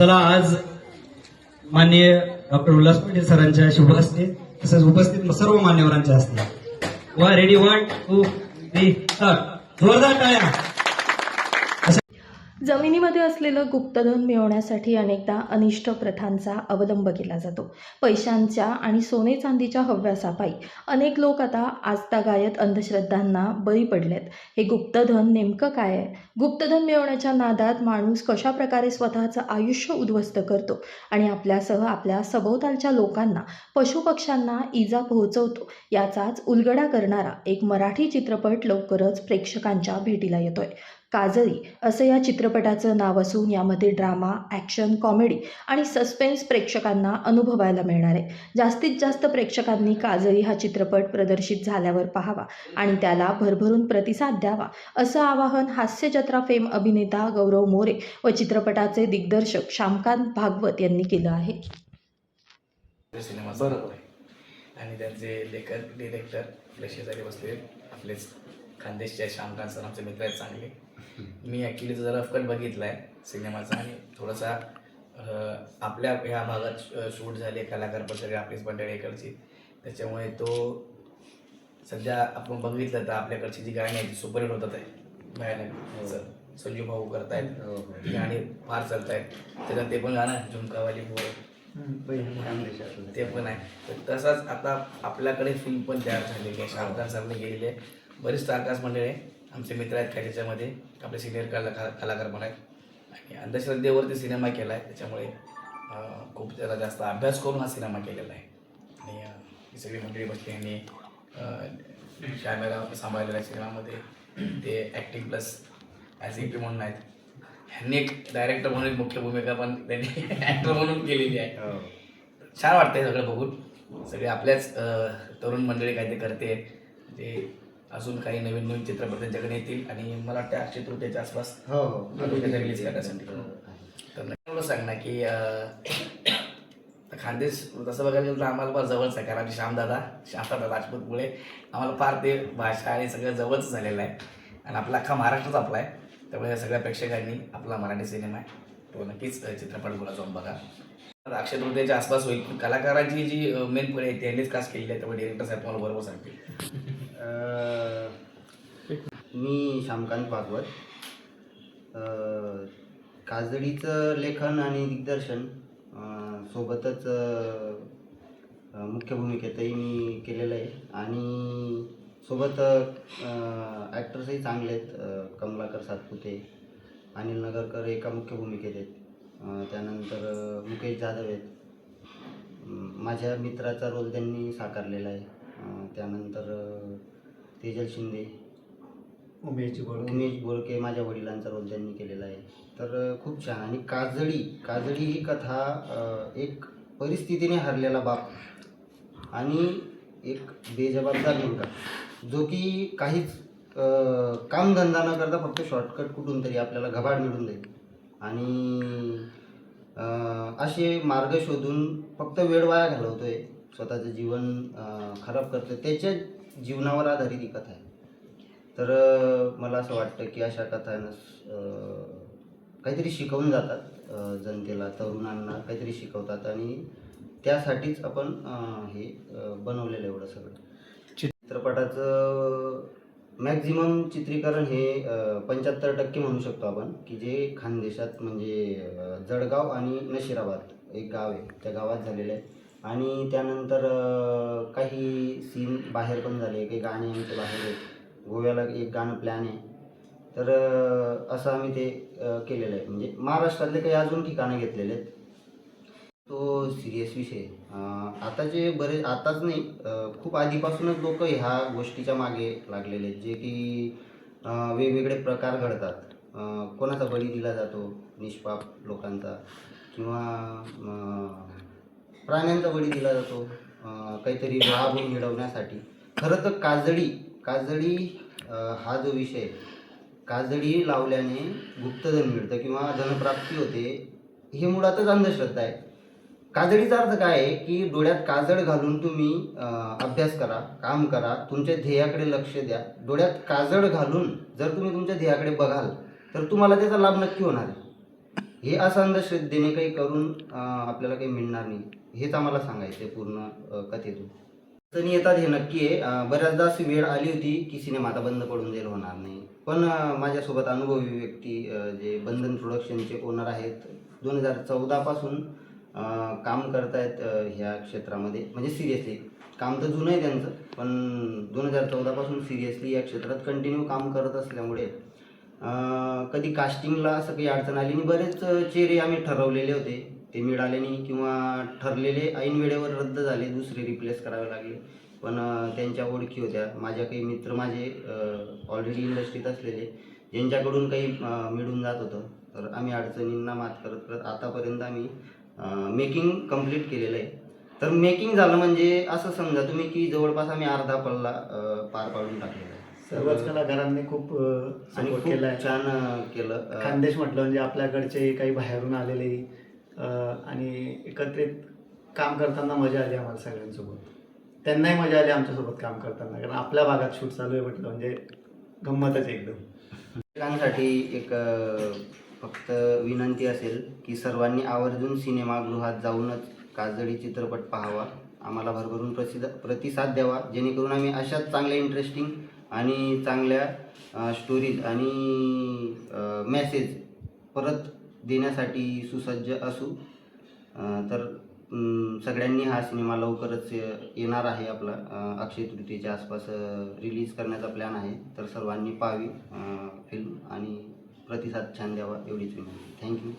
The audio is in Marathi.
चला आज माननीय डॉक्टर उल्हास पाटील सरांच्या शुभ हस्ते तसेच उपस्थित सर्व मान्यवरांच्या हस्ते. वा ready one two three start जोरदार टाळ्या. जमिनीमध्ये असलेलं गुप्तधन मिळवण्यासाठी अनेकदा अनिष्ट प्रथांचा अवलंब केला जातो. पैशांच्या आणि सोने चांदीच्या हव्यासापायी अनेक लोक आता आजतागायत अंधश्रद्धांना बळी पडलेत. हे गुप्तधन नेमकं काय आहे? गुप्तधन मिळवण्याच्या नादात माणूस कशा प्रकारे स्वतःचं आयुष्य उद्ध्वस्त करतो आणि आपल्यासह आपल्या सभोवतालच्या लोकांना पशुपक्ष्यांना इजा पोहोचवतो याचाच उलगडा करणारा एक मराठी चित्रपट लवकरच प्रेक्षकांच्या भेटीला येतोय. काजळी असं या चित्रपटाचं नाव असून यामध्ये ड्रामा ॲक्शन कॉमेडी आणि सस्पेन्स प्रेक्षकांना अनुभवायला मिळणार. आहे जास्तीत जास्त प्रेक्षकांनी काजळी हा चित्रपट प्रदर्शित झाल्यावर पाहावा आणि त्याला भरभरून प्रतिसाद द्यावा असं आवाहन हास्यजत्रा फेम अभिनेता गौरव मोरे व चित्रपटाचे दिग्दर्शक श्यामकांत भागवत यांनी केलं आहे. सिनेमा बरोबर. आहे. आणि त्यांचे लेखक डिरेक्टर आपल्या शेजारी बसले आपलेच खानदेशचे श्यामकांत सर आमचे मित्र आहेत चांगले. मी ॲक्च्युली जरा रफकट बघितला आहे सिनेमाचा आणि थोडासा आपल्या ह्या भागात शूट झाले कलाकार पण सगळे आपलीच मंडळी इकडची. त्याच्यामुळे तो सध्या आपण बघितलं तर आपल्याकडची जी गाणी आहेत ती सुपरहिट होतात आहे भयानक स- संजू भाऊ करतायत. ती गाणी फार चालत आहेत त्याच्यात ते पण गाणं झुमकावाली पोरं ते पण आहे. तर तसाच आता आपल्याकडे फिल्म पण तयार झालेली आहे. शाहरुख सरने गेलेली आहे. बरीच स्टारकास्ट मंडळी आहे आमचे मित्र आहेत काही त्याच्यामध्ये. आपले सिनियर कलाकार कलाकार पण आहेत. आणि अंधश्रद्धेवरती सिनेमा केला आहे त्याच्यामुळे खूप त्याला जास्त अभ्यास करून हा सिनेमा केलेला आहे. आणि ही सगळी मंडळी बसली आणि कॅमेरा सांभाळलेला आहे सिनेमामध्ये. ते ॲक्टिंग प्लस ॲज एक्टिव्ह म्हणून आहेत. ह्यांनी एक डायरेक्टर म्हणून मुख्य भूमिका पण त्यांनी ॲक्टर म्हणून केलेली आहे. छान वाटतंय सगळं बघून. सगळे आपल्याच तरुण मंडळी काहीतरी करते. ते अजून काही नवीन नवीन चित्रपट त्यांच्याकडे येतील आणि मला वाटतं अक्षय तृतीयेच्या आसपास हो हो. रिलीज करण्यासाठी. तर नक्की एवढं सांग ना की खानदेश तसं बघायला गेलं तर आम्हाला फार जवळच आहे कारण श्यामदादा श्यामदादा राजपूतमुळे आम्हाला फार ते भाषा आणि सगळं जवळच झालेलं आहे. आणि आपला अख्खा महाराष्ट्रच आपला आहे. त्यामुळे या सगळ्या प्रेक्षकांनी आपला मराठी सिनेमा आहे. तो नक्कीच चित्रपट बोला जाऊन बघा. तर अक्षय तृतीयेच्या आसपास होईल. कलाकारांची जी मेन पुढे आहे त्यांनीच कास्ट केलेली आहे त्यामुळे डिरेक्टर साहेब तुम्हाला बरोबर सांगतील. मी श्यामकांत भागवत. काजडीचं काजळीचं लेखन आणि दिग्दर्शन सोबतच मुख्य भूमिकेतही मी केलेलं आहे. आणि सोबत ॲक्टर्सही चांगले आहेत कमलाकर सातपुते अनिल नगरकर एका मुख्य भूमिकेत आहेत. त्यानंतर मुकेश जाधव आहेत. माझ्या मित्राचा रोल त्यांनी साकारलेला आहे. त्यानंतर तेजल शिंदे. उमेश उमेश बोळके माझ्या वडिलांचा रोल त्यांनी केलेला आहे. तर खूप छान. आणि काजळी काजळी ही कथा एक परिस्थितीने हरलेला बाप आणि एक बेजबाबदार मुलगा जो की काहीच कामधंदा न करता फक्त शॉर्टकट कुठून तरी आपल्याला घबाड मिळून जाईल आणि असे मार्ग शोधून फक्त वेळ वाया घालवतोय. स्वतःचं जीवन खराब करतं त्याच्या जीवनावर आधारित ही कथा आहे. तर मला असं वाटतं की अशा कथानं काहीतरी शिकवून जातात जनतेला तरुणांना काहीतरी शिकवतात आणि त्यासाठीच आपण हे बनवलेलं एवढं सगळं. चित्रपटाचं मॅक्झिमम चित्रीकरण हे पंच्याहत्तर टक्के म्हणू शकतो आपण की जे खानदेशात म्हणजे जळगाव आणि नशिराबाद एक गाव आहे त्या गावात झालेलं आहे. आणि त्यानंतर काही सीन बाहेर पण झाले. काही गाणे आमचे बाहेर आहेत. गोव्याला एक गाणं प्लॅन आहे. तर असं आम्ही ते केलेलं आहे. म्हणजे महाराष्ट्रातले काही अजून ठिकाणं घेतलेले आहेत. तो सिरियस विषय. आताचे बरे आताच नाही खूप आधीपासूनच लोक ह्या गोष्टीच्या मागे लागलेले आहेत. जे की वेगवेगळे प्रकार घडतात. कोणाचा बळी दिला जातो? निष्पाप लोकांचा. किंवा प्राण्यांचा बळी दिला जातो काहीतरी लाभ मिळवण्यासाठी खरं तर काजळी काजळी हा जो विषय काजळी लावल्याने गुप्तधन मिळतं किंवा धनप्राप्ती होते हे मुळातच अंधश्रद्धा आहे. काजळीचा अर्थ काय आहे की डोळ्यात काजळ घालून तुम्ही अभ्यास करा काम करा तुमच्या ध्येयाकडे लक्ष द्या. डोळ्यात काजळ घालून जर तुम्ही तुमच्या ध्येयाकडे बघाल तर तुम्हाला त्याचा लाभ नक्की होणार आहे. हे असं अंधश्रद्धेने काही करून आपल्याला काही मिळणार नाही. हेच आम्हाला सांगायचं आहे पूर्ण कथेतून. अडचणी येतात हे नक्की आहे. बऱ्याचदा अशी वेळ आली होती की सिनेमा आता बंद पडून जाईल होणार नाही. पण माझ्यासोबत अनुभवी व्यक्ती जे बंधन प्रोडक्शनचे ओनर आहेत दोन हजार चौदापासून काम करतायत आहेत ह्या क्षेत्रामध्ये. म्हणजे सिरियसली काम तर जुनं आहे त्यांचं पण दोन हजार चौदापासून सिरियसली या क्षेत्रात कंटिन्यू काम करत असल्यामुळे कधी कास्टिंगला असं काही अडचण आली नाही. बरेच चेहरे आम्ही ठरवलेले होते. ते मिळाले नाही किंवा ठरलेले ऐन वेळेवर रद्द झाले दुसरे रिप्लेस करावे लागले. पण त्यांच्या ओळखी होत्या. माझ्या काही मित्र माझे ऑलरेडी इंडस्ट्रीत असलेले ज्यांच्याकडून काही मिळून जात होतं. तर आम्ही अडचणींना मात करत करत आतापर्यंत आम्ही मेकिंग कंप्लीट केलेलं आहे. तर मेकिंग झालं म्हणजे असं समजा तुम्ही की जवळपास आम्ही अर्धा पल्ला पार पाडून टाकलेला आहे. सर्वच कलाकारांनी खूप सपोर्ट केला छान केलं. खानदेश म्हटलं म्हणजे आपल्याकडचे काही बाहेरून आलेले आणि एकत्रित काम करताना मजा आली आम्हाला सगळ्यांसोबत. त्यांनाही मजा आली आमच्यासोबत काम करताना कारण आपल्या भागात शूट चालू आहे म्हटलं म्हणजे गंमतच एकदम. प्रेक्षकांसाठी एक फक्त विनंती असेल की सर्वांनी आवर्जून सिनेमागृहात जाऊनच काजळी चित्रपट पाहावा. आम्हाला भरभरून प्रसिद्ध प्रतिसाद द्यावा. जेणेकरून आम्ही अशाच चांगल्या इंटरेस्टिंग आणि चांगल्या स्टोरीज आणि मेसेज परत देण्यासाठी सुसज्ज असू. तर सगळ्यांनी हा सिनेमा लवकरच येणार आहे आपला. अक्षय तृतीयेच्या आसपास रिलीज करण्याचा प्लॅन आहे. तर सर्वांनी पाहावी फिल्म आणि प्रतिसाद छान द्यावा एवढीच विनंती. थँक्यू